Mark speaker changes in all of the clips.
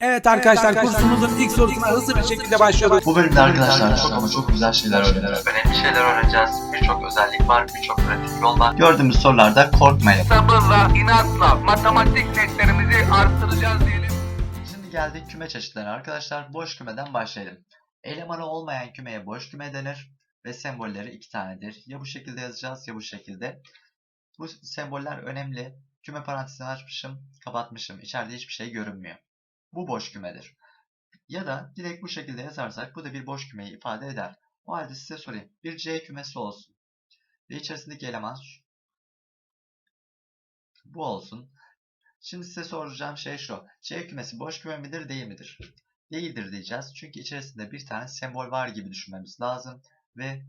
Speaker 1: Evet arkadaşlar kursumuzun ilk sorusuna hızlı bir şekilde başlıyoruz.
Speaker 2: Bu bölümde arkadaşlar çok ama çok güzel şeyler öğreneceğiz. Önemli şeyler öğreneceğiz. Birçok özellik var, birçok pratik yol var. Gördüğümüz sorularda korkmayın.
Speaker 3: sabırla, inatla matematik netlerimizi arttıracağız diyelim.
Speaker 2: Şimdi geldik küme çeşitlerine arkadaşlar. Boş kümeden başlayalım. Elemanı olmayan kümeye boş küme denir ve sembolleri iki tanedir. Ya bu şekilde yazacağız ya bu şekilde. Bu semboller önemli. Küme parantezini açmışım, kapatmışım. İçeride hiçbir şey görünmüyor. Bu boş kümedir. Ya da direkt bu şekilde yazarsak bu da bir boş kümeyi ifade eder. O halde size sorayım. Bir C kümesi olsun. Ve içerisindeki eleman şu- bu olsun. Şimdi size soracağım şey şu. C kümesi boş küme midir değil midir? Değildir diyeceğiz. Çünkü içerisinde bir tane sembol var gibi düşünmemiz lazım. Ve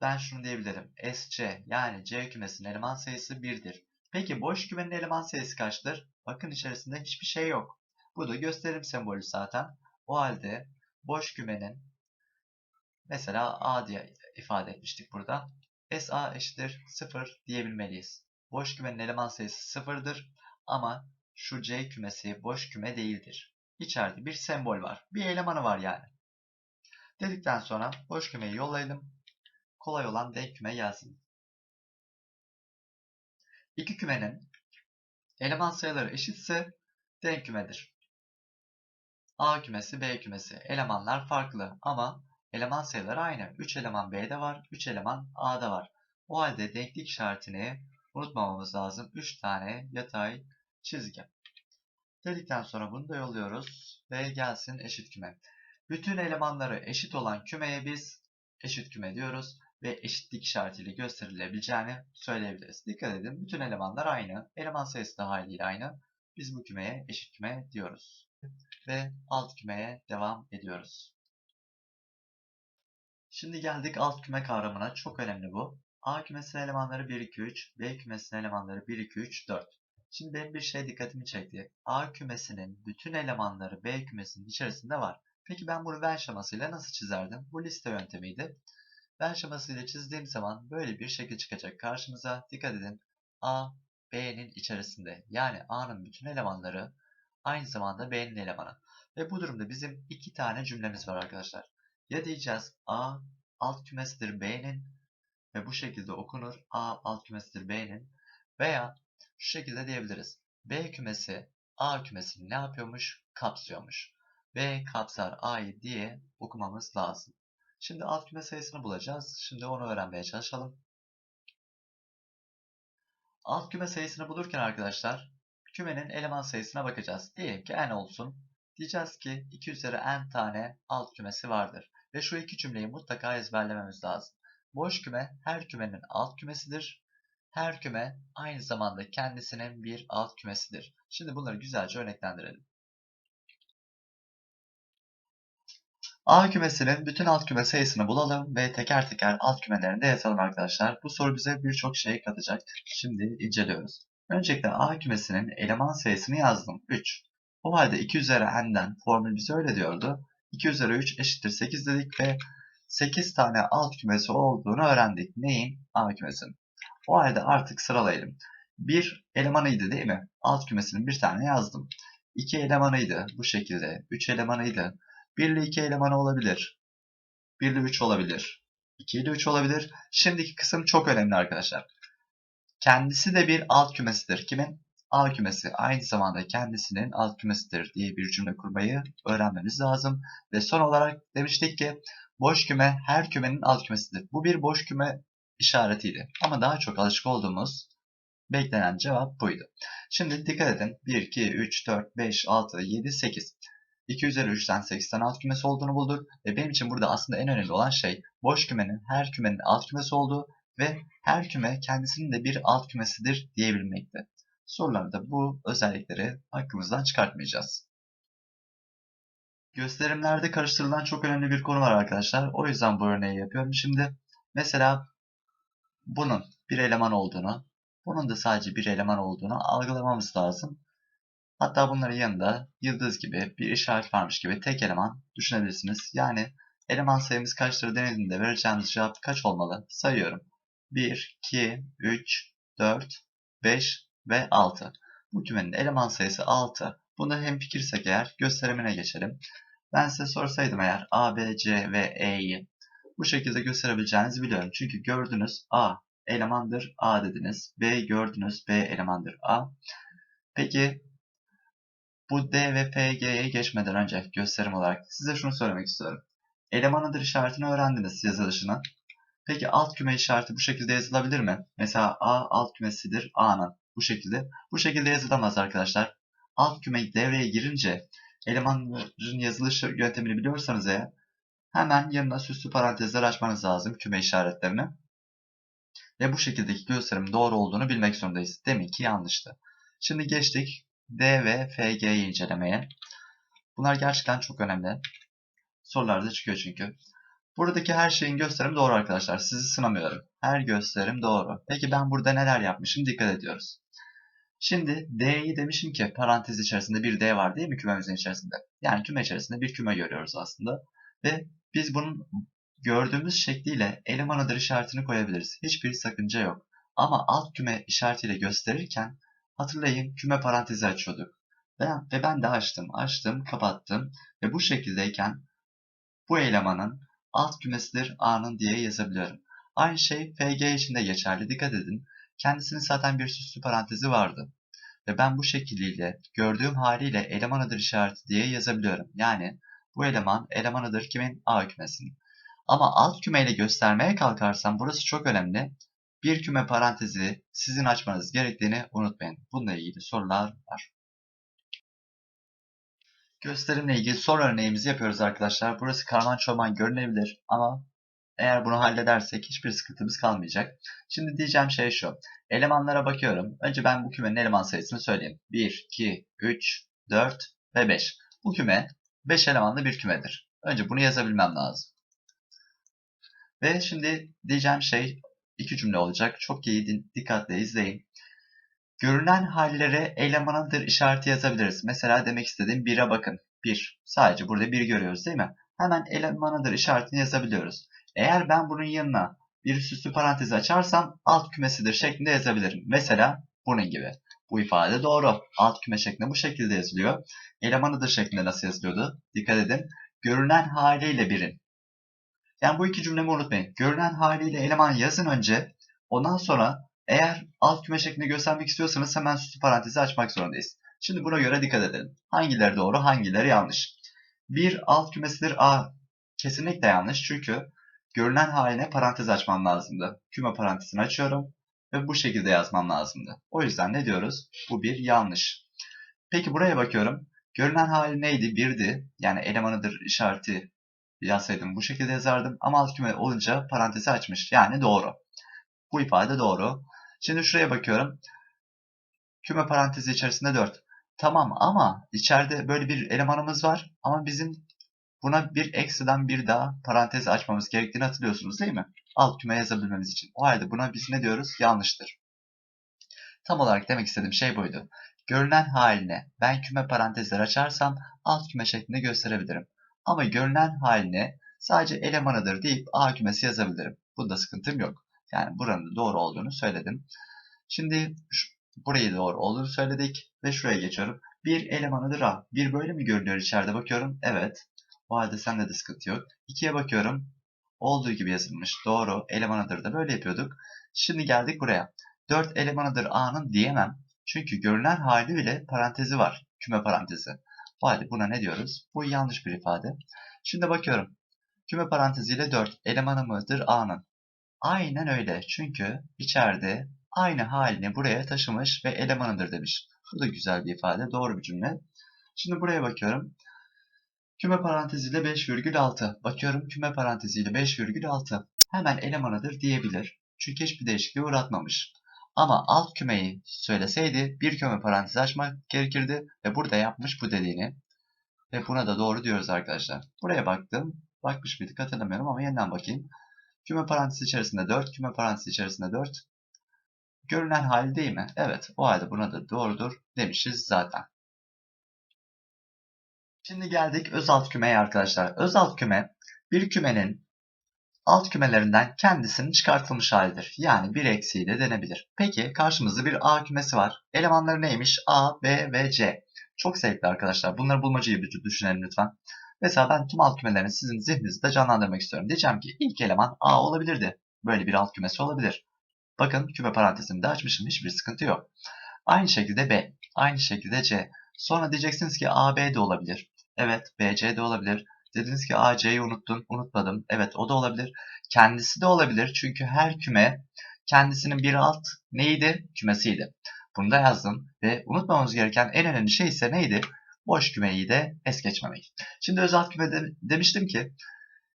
Speaker 2: ben şunu diyebilirim. SC yani C kümesinin eleman sayısı 1'dir. Peki boş kümenin eleman sayısı kaçtır? Bakın içerisinde hiçbir şey yok. Bu da gösterim sembolü zaten. O halde boş kümenin mesela A diye ifade etmiştik burada. SA eşittir 0 diyebilmeliyiz. Boş kümenin eleman sayısı 0'dır ama şu C kümesi boş küme değildir. İçeride bir sembol var. Bir elemanı var yani. Dedikten sonra boş kümeyi yollayalım. Kolay olan denk küme gelsin. İki kümenin eleman sayıları eşitse denk kümedir. A kümesi, B kümesi. Elemanlar farklı ama eleman sayıları aynı. 3 eleman B'de var, 3 eleman A'da var. O halde denklik işaretini unutmamamız lazım. 3 tane yatay çizgi. Dedikten sonra bunu da yolluyoruz ve gelsin eşit küme. Bütün elemanları eşit olan kümeye biz eşit küme diyoruz ve eşitlik işaretiyle gösterilebileceğini söyleyebiliriz. Dikkat edin bütün elemanlar aynı. Eleman sayısı da haliyle aynı. Biz bu kümeye eşit küme diyoruz. Ve alt kümeye devam ediyoruz. Şimdi geldik alt küme kavramına. Çok önemli bu. A kümesinin elemanları 1, 2, 3. B kümesinin elemanları 1, 2, 3, 4. Şimdi benim bir şey dikkatimi çekti. A kümesinin bütün elemanları B kümesinin içerisinde var. Peki ben bunu Venn şemasıyla nasıl çizerdim? Bu liste yöntemiydi. Venn şemasıyla çizdiğim zaman böyle bir şekil çıkacak karşımıza. Dikkat edin. A, B'nin içerisinde. Yani A'nın bütün elemanları aynı zamanda B'nin elemanı. Ve bu durumda bizim iki tane cümlemiz var arkadaşlar. Ya diyeceğiz A alt kümesidir B'nin ve bu şekilde okunur. A alt kümesidir B'nin veya şu şekilde diyebiliriz. B kümesi A kümesini ne yapıyormuş? Kapsıyormuş. B kapsar A'yı diye okumamız lazım. Şimdi alt küme sayısını bulacağız. Şimdi onu öğrenmeye çalışalım. Alt küme sayısını bulurken arkadaşlar kümenin eleman sayısına bakacağız. Diyelim ki n olsun. Diyeceğiz ki 2 üzeri n tane alt kümesi vardır. Ve şu iki cümleyi mutlaka ezberlememiz lazım. Boş küme her kümenin alt kümesidir. Her küme aynı zamanda kendisinin bir alt kümesidir. Şimdi bunları güzelce örneklendirelim. A kümesinin bütün alt küme sayısını bulalım ve teker teker alt kümelerini de yazalım arkadaşlar. Bu soru bize birçok şey katacak. Şimdi inceliyoruz. Öncelikle A kümesinin eleman sayısını yazdım. 3. O halde 2 üzeri n'den formül bize öyle diyordu. 2 üzeri 3 eşittir 8 dedik ve 8 tane alt kümesi olduğunu öğrendik. Neyin? A kümesinin. O halde artık sıralayalım. Bir elemanıydı değil mi? Alt kümesinin bir tane yazdım. 2 elemanıydı bu şekilde. 3 elemanıydı. 1 ile 2 elemanı olabilir. 1 ile 3 olabilir. 2 ile 3 olabilir. Şimdiki kısım çok önemli arkadaşlar. Kendisi de bir alt kümesidir. Kimin? A kümesi. Aynı zamanda kendisinin alt kümesidir diye bir cümle kurmayı öğrenmemiz lazım. Ve son olarak demiştik ki boş küme her kümenin alt kümesidir. Bu bir boş küme işaretiydi. Ama daha çok alışık olduğumuz beklenen cevap buydu. Şimdi dikkat edin. 1, 2, 3, 4, 5, 6, 7, 8. 2 üzeri 3'ten 8'ten alt kümesi olduğunu bulduk. Ve benim için burada aslında en önemli olan şey boş kümenin her kümenin alt kümesi olduğu ve her küme kendisinin de bir alt kümesidir diyebilmekte. Sorularda bu özellikleri aklımızdan çıkartmayacağız. Gösterimlerde karıştırılan çok önemli bir konu var arkadaşlar. O yüzden bu örneği yapıyorum. Şimdi mesela bunun bir eleman olduğunu, bunun da sadece bir eleman olduğunu algılamamız lazım. Hatta bunların yanında yıldız gibi bir işaret varmış gibi tek eleman düşünebilirsiniz. Yani eleman sayımız kaçtır denildiğinde vereceğimiz cevap kaç olmalı? Sayıyorum. 1, 2, 3, 4, 5 ve 6. Bu kümenin eleman sayısı 6. Bunda hem fikirsek eğer gösterimine geçelim. Ben size sorsaydım eğer A, B, C ve E'yi bu şekilde gösterebileceğinizi biliyorum. Çünkü gördünüz A elemandır A dediniz. B gördünüz B elemandır A. Peki bu D ve F, G'ye geçmeden önce gösterim olarak size şunu söylemek istiyorum. Elemanıdır işaretini öğrendiniz yazılışını. Peki alt küme işareti bu şekilde yazılabilir mi? Mesela A alt kümesidir A'nın. Bu şekilde. Bu şekilde yazılamaz arkadaşlar. Alt küme devreye girince elemanların yazılış yöntemini biliyorsanız eğer hemen yanına süslü parantezler açmanız lazım küme işaretlerini. Ve bu şekildeki gösterimin doğru olduğunu bilmek zorundayız. Demek ki yanlıştı. Şimdi geçtik D ve FG'yi incelemeye. Bunlar gerçekten çok önemli. Sorularda çıkıyor çünkü. Buradaki her şeyin gösterimi doğru arkadaşlar. Sizi sınamıyorum. Her gösterim doğru. Peki ben burada neler yapmışım? Dikkat ediyoruz. Şimdi D'yi demişim ki parantez içerisinde bir D var değil mi kümemizin içerisinde? Yani küme içerisinde bir küme görüyoruz aslında. Ve biz bunun gördüğümüz şekliyle eleman adır işaretini koyabiliriz. Hiçbir sakınca yok. Ama alt küme işaretiyle gösterirken hatırlayın küme parantezi açıyorduk. Ben, ve ben de açtım, açtım, kapattım ve bu şekildeyken bu elemanın alt kümesidir A'nın diye yazabiliyorum. Aynı şey FG için de geçerli. Dikkat edin. Kendisinin zaten bir süslü parantezi vardı. Ve ben bu şekliyle gördüğüm haliyle eleman adır işareti diye yazabiliyorum. Yani bu eleman eleman adır kimin? A kümesinin. Ama alt kümeyle göstermeye kalkarsam burası çok önemli. Bir küme parantezi sizin açmanız gerektiğini unutmayın. Bununla ilgili sorular var. Gösterimle ilgili soru örneğimizi yapıyoruz arkadaşlar. Burası karman çorman görünebilir ama eğer bunu halledersek hiçbir sıkıntımız kalmayacak. Şimdi diyeceğim şey şu. Elemanlara bakıyorum. Önce ben bu kümenin eleman sayısını söyleyeyim. 1, 2, 3, 4 ve 5. Bu küme 5 elemanlı bir kümedir. Önce bunu yazabilmem lazım. Ve şimdi diyeceğim şey iki cümle olacak. Çok iyi dikkatle izleyin. Görünen hallere elemanıdır işareti yazabiliriz. Mesela demek istediğim 1'e bakın. 1. Sadece burada 1 görüyoruz değil mi? Hemen elemanıdır işaretini yazabiliyoruz. Eğer ben bunun yanına bir süslü parantez açarsam alt kümesidir şeklinde yazabilirim. Mesela bunun gibi. Bu ifade doğru. Alt küme şeklinde bu şekilde yazılıyor. Elemanıdır şeklinde nasıl yazılıyordu? Dikkat edin. Görünen haliyle birin. Yani bu iki cümlemi unutmayın. Görünen haliyle eleman yazın önce. Ondan sonra eğer alt küme şeklinde göstermek istiyorsanız hemen süslü parantezi açmak zorundayız. Şimdi buna göre dikkat edelim. Hangileri doğru, hangileri yanlış. Bir alt kümesidir A. Kesinlikle yanlış çünkü görünen haline parantez açmam lazımdı. Küme parantezini açıyorum ve bu şekilde yazmam lazımdı. O yüzden ne diyoruz? Bu bir yanlış. Peki buraya bakıyorum. Görünen hali neydi? Birdi. Yani elemanıdır işareti yazsaydım bu şekilde yazardım. Ama alt küme olunca parantezi açmış. Yani doğru. Bu ifade doğru. Şimdi şuraya bakıyorum. Küme parantezi içerisinde 4. Tamam ama içeride böyle bir elemanımız var. Ama bizim buna bir ekstradan bir daha parantez açmamız gerektiğini hatırlıyorsunuz değil mi? Alt küme yazabilmemiz için. O halde buna biz ne diyoruz? Yanlıştır. Tam olarak demek istediğim şey buydu. Görünen haline ben küme parantezler açarsam alt küme şeklinde gösterebilirim. Ama görünen haline sadece elemanıdır deyip A kümesi yazabilirim. Bunda sıkıntım yok. Yani buranın doğru olduğunu söyledim. Şimdi burayı doğru olduğunu söyledik ve şuraya geçiyorum. Bir elemanıdır A. Bir böyle mi görünüyor içeride bakıyorum? Evet. O halde sende de sıkıntı yok. 2'ye bakıyorum. Olduğu gibi yazılmış. Doğru. Elemanıdır da böyle yapıyorduk. Şimdi geldik buraya. 4 elemanıdır A'nın diyemem. Çünkü görünen hali bile parantezi var. Küme parantezi. O halde buna ne diyoruz? Bu yanlış bir ifade. Şimdi bakıyorum. Küme paranteziyle 4 elemanı mıdır A'nın? Aynen öyle. Çünkü içeride aynı halini buraya taşımış ve elemanıdır demiş. Bu da güzel bir ifade. Doğru bir cümle. Şimdi buraya bakıyorum. Küme paranteziyle 5,6. Bakıyorum küme paranteziyle 5,6. Hemen elemanıdır diyebilir. Çünkü hiçbir değişikliğe uğratmamış. Ama alt kümeyi söyleseydi bir küme parantezi açmak gerekirdi ve burada yapmış bu dediğini. Ve buna da doğru diyoruz arkadaşlar. Buraya baktım. Bakmış mıydık hatırlamıyorum ama yeniden bakayım. Küme parantezi içerisinde 4, küme parantezi içerisinde 4. Görünen hali değil mi? Evet. O halde buna da doğrudur demişiz zaten. Şimdi geldik öz alt kümeye arkadaşlar. Öz alt küme bir kümenin alt kümelerinden kendisinin çıkartılmış halidir. Yani bir eksiği de denebilir. Peki karşımızda bir A kümesi var. Elemanları neymiş? A, B ve C. Çok zevkli arkadaşlar. Bunları bulmacayı bir düşünelim lütfen. Mesela ben tüm alt kümelerini sizin zihninizde canlandırmak istiyorum. Diyeceğim ki ilk eleman A olabilirdi. Böyle bir alt kümesi olabilir. Bakın küme parantezini de açmışım. Hiçbir sıkıntı yok. Aynı şekilde B. Aynı şekilde C. Sonra diyeceksiniz ki A, B de olabilir. Evet B, C de olabilir. Dediniz ki A, C'yi unuttum. Unutmadım. Evet o da olabilir. Kendisi de olabilir. Çünkü her küme kendisinin bir alt neydi? Kümesiydi. Bunu da yazdım. Ve unutmamamız gereken en önemli şey ise neydi? Boş kümeyi de es geçmemek. Şimdi öz alt küme de- demiştim ki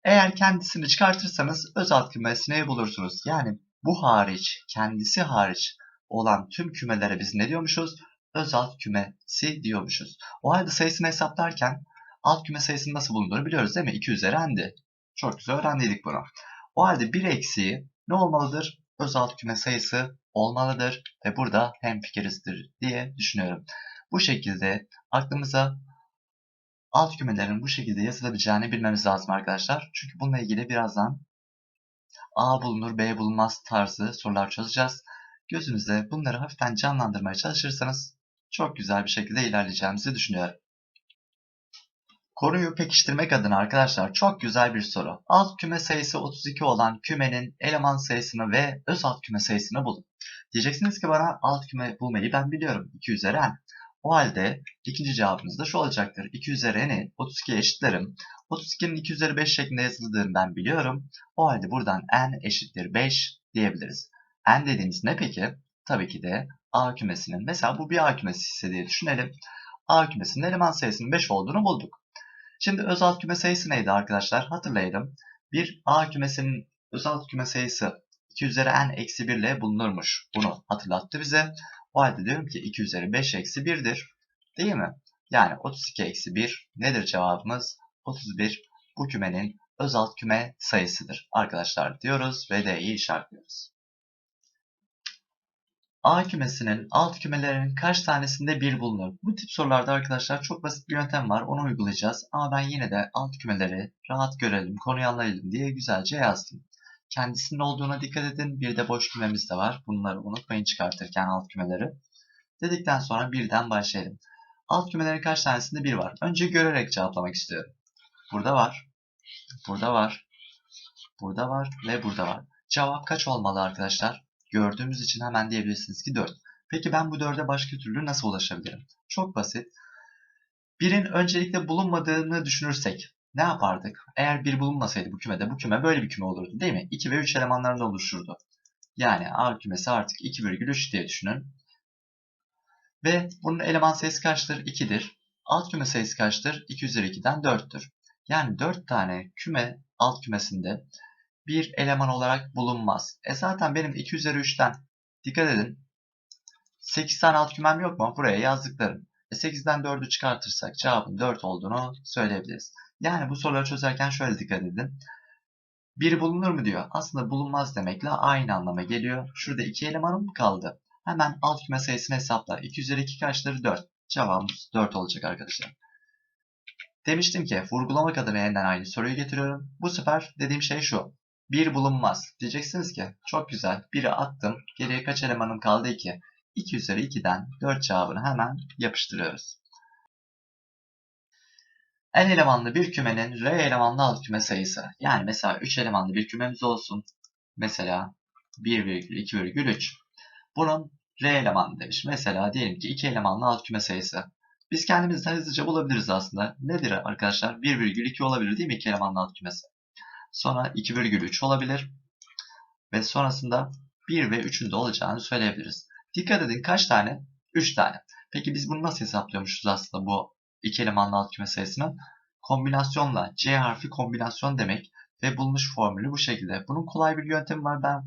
Speaker 2: eğer kendisini çıkartırsanız öz alt kümesini bulursunuz. Yani bu hariç, kendisi hariç olan tüm kümelere biz ne diyormuşuz? Öz alt kümesi diyormuşuz. O halde sayısını hesaplarken alt küme sayısının nasıl bulunduğunu biliyoruz değil mi? 2 üzeri n'di. Çok güzel öğrendiydik bunu. O halde 1 eksiği ne olmalıdır? Öz alt küme sayısı olmalıdır ve burada hemfikirizdir diye düşünüyorum. Bu şekilde aklımıza alt kümelerin bu şekilde yazılabileceğini bilmemiz lazım arkadaşlar. Çünkü bununla ilgili birazdan A bulunur, B bulunmaz tarzı sorular çözeceğiz. Gözünüzde bunları hafiften canlandırmaya çalışırsanız çok güzel bir şekilde ilerleyeceğimizi düşünüyorum. Konuyu pekiştirmek adına arkadaşlar çok güzel bir soru. Alt küme sayısı 32 olan kümenin eleman sayısını ve öz alt küme sayısını bulun. Diyeceksiniz ki bana alt küme bulmayı ben biliyorum. 2 üzeri n. O halde ikinci cevabınız da şu olacaktır. 2 üzeri n'i 32'ye eşitlerim. 32'nin 2 üzeri 5 şeklinde yazıldığını ben biliyorum. O halde buradan n eşittir 5 diyebiliriz. n dediğimiz ne peki? Tabii ki de A kümesinin. Mesela bu bir A kümesi ise diye düşünelim. A kümesinin eleman sayısının 5 olduğunu bulduk. Şimdi öz alt küme sayısı neydi arkadaşlar? Hatırlayalım. Bir A kümesinin öz alt küme sayısı 2 üzeri n eksi 1 ile bulunurmuş. Bunu hatırlattı bize. O halde diyorum ki 2 üzeri 5 eksi 1'dir. Değil mi? Yani 32 eksi 1 nedir cevabımız? 31 bu kümenin öz alt küme sayısıdır. Arkadaşlar diyoruz ve D'yi işaretliyoruz. A kümesinin alt kümelerinin kaç tanesinde 1 bulunur? Bu tip sorularda arkadaşlar çok basit bir yöntem var. Onu uygulayacağız. Ama ben yine de alt kümeleri rahat görelim, konuyu anlayalım diye güzelce yazdım. Kendisinin olduğuna dikkat edin. Bir de boş kümemiz de var. Bunları unutmayın çıkartırken alt kümeleri. Dedikten sonra birden başlayalım. Alt kümelerin kaç tanesinde 1 var? Önce görerek cevaplamak istiyorum. Burada var. Burada var. Burada var ve burada var. Cevap kaç olmalı arkadaşlar? Gördüğümüz için hemen diyebilirsiniz ki 4. Peki ben bu 4'e başka türlü nasıl ulaşabilirim? Çok basit. Birin öncelikle bulunmadığını düşünürsek ne yapardık? Eğer bir bulunmasaydı bu kümede bu küme böyle bir küme olurdu değil mi? 2 ve 3 elemanlarından oluşurdu. Yani A kümesi artık 2,3 diye düşünün. Ve bunun eleman sayısı kaçtır? 2'dir. Alt küme sayısı kaçtır? 2 üzeri 2'den 4'tür. Yani 4 tane küme alt kümesinde bir eleman olarak bulunmaz. E zaten benim 2 üzeri 3'ten dikkat edin 8 tane alt kümem yok mu? Buraya yazdıklarım. E 8'den 4'ü çıkartırsak cevabın 4 olduğunu söyleyebiliriz. Yani bu soruları çözerken şöyle dikkat edin. Biri bulunur mu diyor. Aslında bulunmaz demekle aynı anlama geliyor. Şurada 2 elemanım kaldı. Hemen alt küme sayısını hesapla. 2 üzeri 2 kaçları 4. Cevabımız 4 olacak arkadaşlar. Demiştim ki vurgulamak adına yeniden aynı soruyu getiriyorum. Bu sefer dediğim şey şu. 1 bulunmaz. Diyeceksiniz ki çok güzel. 1'i attım. Geriye kaç elemanım kaldı 2. 2 üzeri 2'den 4 cevabını hemen yapıştırıyoruz. En elemanlı bir kümenin R elemanlı alt küme sayısı. Yani mesela 3 elemanlı bir kümemiz olsun. Mesela 1,2,3. Bunun R elemanlı demiş. Mesela diyelim ki 2 elemanlı alt küme sayısı. Biz kendimiz de hızlıca bulabiliriz aslında. Nedir arkadaşlar? 1,2 olabilir değil mi 2 elemanlı alt kümesi? Sonra 2,3 olabilir. Ve sonrasında 1 ve 3'ün de olacağını söyleyebiliriz. Dikkat edin kaç tane? 3 tane. Peki biz bunu nasıl hesaplıyormuşuz aslında bu iki elemanlı alt küme sayısını? Kombinasyonla. C harfi kombinasyon demek. Ve bulmuş formülü bu şekilde. Bunun kolay bir yöntemi var. Ben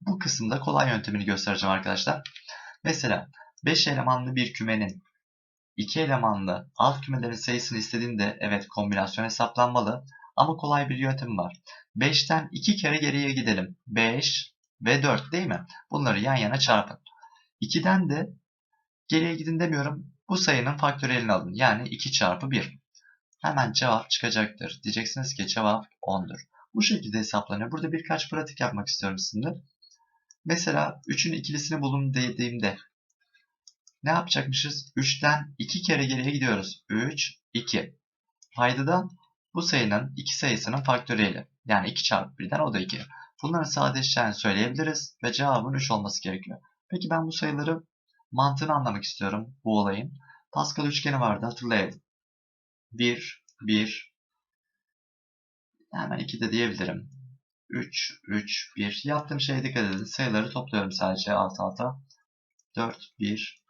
Speaker 2: bu kısımda kolay yöntemini göstereceğim arkadaşlar. Mesela 5 elemanlı bir kümenin 2 elemanlı alt kümelerin sayısını istediğinde evet kombinasyon hesaplanmalı. Ama kolay bir yöntem var. 5'ten 2 kere geriye gidelim. 5 ve 4 değil mi? Bunları yan yana çarpın. 2'den de geriye gidin demiyorum. Bu sayının faktöriyelini alın. Yani 2 çarpı 1. Hemen cevap çıkacaktır. Diyeceksiniz ki cevap 10'dur. Bu şekilde hesaplanıyor. Burada birkaç pratik yapmak istiyorum sizinle. Mesela 3'ün ikilisini bulun dediğimde ne yapacakmışız? 3'ten 2 kere geriye gidiyoruz. 3, 2. Paydada bu sayının iki sayısının faktöriyeli. Yani 2 çarpı 1'den o da 2. Bunların sadeleşeceğini söyleyebiliriz ve cevabın 3 olması gerekiyor. Peki ben bu sayıları mantığını anlamak istiyorum bu olayın. Pascal üçgeni vardı hatırlayalım. 1, 1, hemen 2 de diyebilirim. 3, 3, 1. Yaptığım şeye dikkat edin. Sayıları topluyorum sadece alt alta. 4, 1.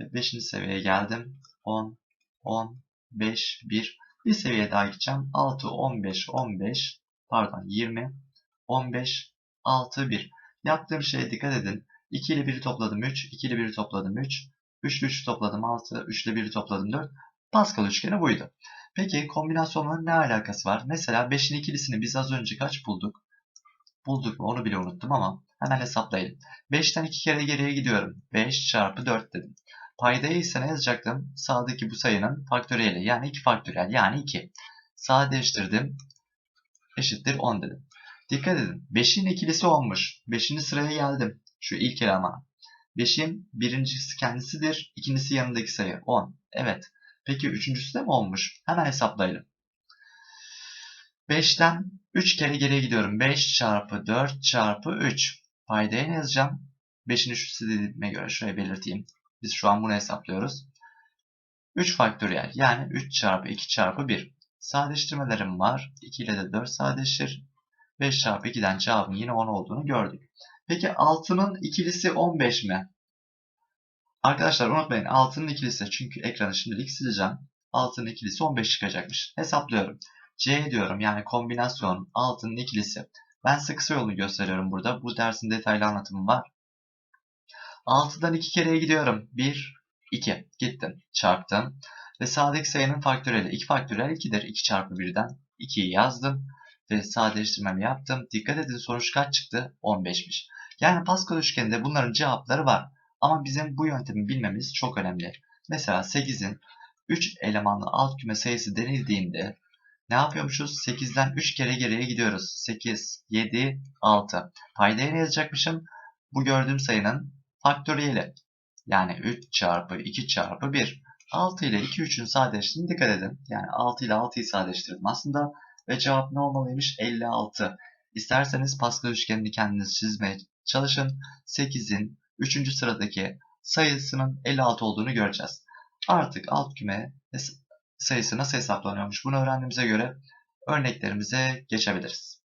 Speaker 2: Ve 5. seviyeye geldim. 10, 10, 5, 1. Bir seviye daha gideceğim. 6, 15, 15. Pardon 20, 15, 6, 1. Yaptığım şeye dikkat edin. 2 ile 1'i topladım 3, 2 ile 1'i topladım 3. 3 ile 3'ü topladım 6, 3 ile 1'i topladım 4. Pascal üçgeni buydu. Peki kombinasyonların ne alakası var? Mesela 5'in ikilisini biz az önce kaç bulduk? Bulduk mu onu bile unuttum ama hemen hesaplayalım. 5'ten 2 kere geriye gidiyorum. 5 çarpı 4 dedim. Paydayı ise ne yazacaktım? Sağdaki bu sayının faktöriyeli yani 2 faktöriyel yani 2. Sadeleştirdim. Eşittir 10 dedim. Dikkat edin. 5'in ikilisi olmuş. 5. sıraya geldim. Şu ilk elemana. 5'in birincisi kendisidir. ikincisi yanındaki sayı 10. Evet. Peki üçüncüsü de mi olmuş? Hemen hesaplayalım. 5'ten 3 kere geriye gidiyorum. 5 çarpı 4 çarpı 3. Paydaya ne yazacağım? 5'in üçlüsü dediğime göre şuraya belirteyim. Biz şu an bunu hesaplıyoruz. 3 faktöriyel yani 3 çarpı 2 çarpı 1. Sadeleştirmelerim var. 2 ile de 4 sadeleşir. 5 çarpı 2'den cevabın yine 10 olduğunu gördük. Peki 6'nın ikilisi 15 mi? Arkadaşlar unutmayın 6'nın ikilisi çünkü ekranı şimdilik sileceğim. 6'nın ikilisi 15 çıkacakmış. Hesaplıyorum. C diyorum yani kombinasyon 6'nın ikilisi. Ben size kısa yolunu gösteriyorum burada. Bu dersin detaylı anlatımı var. 6'dan 2 kereye gidiyorum. 1, 2. Gittim. Çarptım. Ve sağdaki sayının faktöriyeli. 2 faktöriyel 2'dir. 2 çarpı 1'den 2'yi yazdım. Ve sadeleştirmemi yaptım. Dikkat edin sonuç kaç çıktı? 15'miş. Yani Pascal üçgeninde bunların cevapları var. Ama bizim bu yöntemi bilmemiz çok önemli. Mesela 8'in 3 elemanlı alt küme sayısı denildiğinde ne yapıyormuşuz? 8'den 3 kere geriye gidiyoruz. 8, 7, 6. Paydaya ne yazacakmışım? Bu gördüğüm sayının faktöriyeli. Yani 3 çarpı 2 çarpı 1. 6 ile 2 3'ün sadeleştiğine dikkat edin. Yani 6 ile 6'yı sadeleştirdim aslında. Ve cevap ne olmalıymış? 56. İsterseniz Pascal üçgenini kendiniz çizmeye çalışın. 8'in 3. sıradaki sayısının 56 olduğunu göreceğiz. Artık alt küme sayısı nasıl hesaplanıyormuş bunu öğrendiğimize göre örneklerimize geçebiliriz.